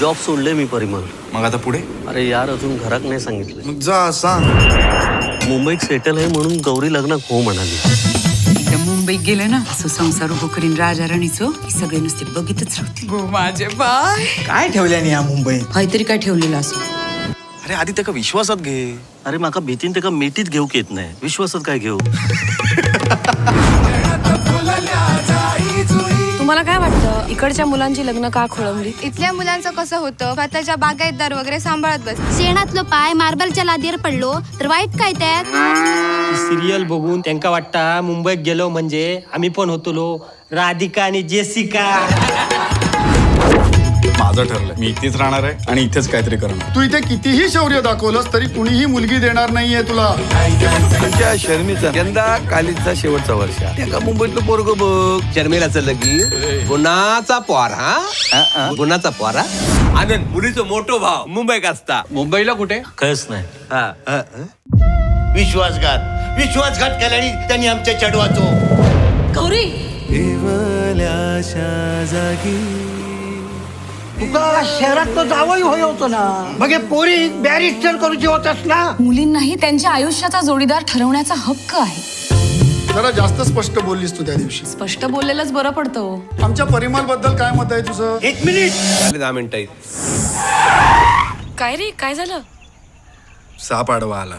Job सोडले मी परिमल. मग आता पुढे? अरे यार अजून घरात नाही सांगितलं मग जा सांग. मुंबईत सेटल आहे म्हणून गौरी लग्नात हो म्हणाली. मुंबईत गेले ना असं संसार उभं करीन राजा राणीचं की सगळे नुसते बघितच राहतील. गो माझे बाय. काय ठेवल्याने या मुंबईत? काहीतरी काय ठेवलेलं असं. अरे आधी त्याला विश्वासात घे. अरे माका भीतीन ते का मिठीत घेऊक येत नाही. विश्वासात काय घेऊ? तुम्हाला काय वाटतं? इकडच्या मुलांची लग्न का खोळंबली? इथल्या मुलांचं कसं होतं? स्वतःच्या बागायतदार वगैरे सांभाळत बस. शेणातलो पाय मार्बलच्या लादीर पडलो तर वाईट काय त्यात? सिरियल बघून त्यांका वाटता मुंबईत गेलो म्हणजे आम्ही पण होतलो. राधिका आणि जेसिका. माझं ठरलंय. मी इथेच राहणार आहे आणि इथेच काहीतरी करणार तू इथे कितीही शौर्य दाखवलंस तरी कुणीही मुलगी देणार नाहीये तुला. त्या शर्मीचा यंदा कालीचा शेवटचा वर्ष. त्या मुंबईतलं पोरग बघ? शर्मिलाचं लगीन. गुणाचा पोर हा? गुणाचा पोरा आनंद मुलीचं मोठो भाव. मुंबईत असता? मुंबईला कुठे? कायच नाही. हा विश्वासघात. विश्वासघात केल्याने त्यांनी आमच्या चढवाचो. गौरी! तुका शहरात तो जावई होय होतो ना. मग हे पोरी बॅरिस्टर करूची होतस ना? मुलींनाही त्यांच्या आयुष्याचा जोडीदार ठरवण्याचा हक्क आहे. जरा जास्त स्पष्ट बोललीस तू त्या दिवशी. स्पष्ट बोललेलंच बरं पडतं हो. आमच्या परिमलबद्दल काय मत आहे तुझं? एक मिनिट. झाले दहा मिनिटं आहेत. काय रे काय झालं? साप आडवा आला.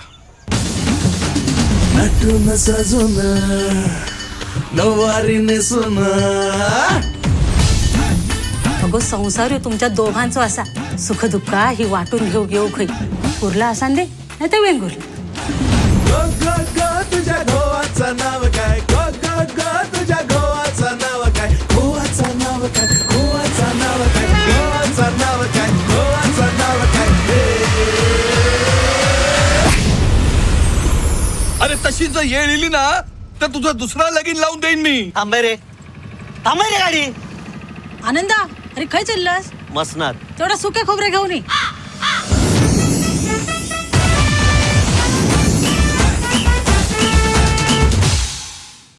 अगो संसार तुमच्या दोघांचो असा. सुख दुःख ही वाटून घेऊ घेऊ खै. उरला असा दे नाही तर वेंगुर अरे तशी जर येळ येली ना तर तुझं दुसरा लगीन लावून देईन मी. थांबे रे. थांबे रे गाडी. आनंदा अरे खय चाललास मसनात. तेवढा सुके खोबरे घेऊन ये.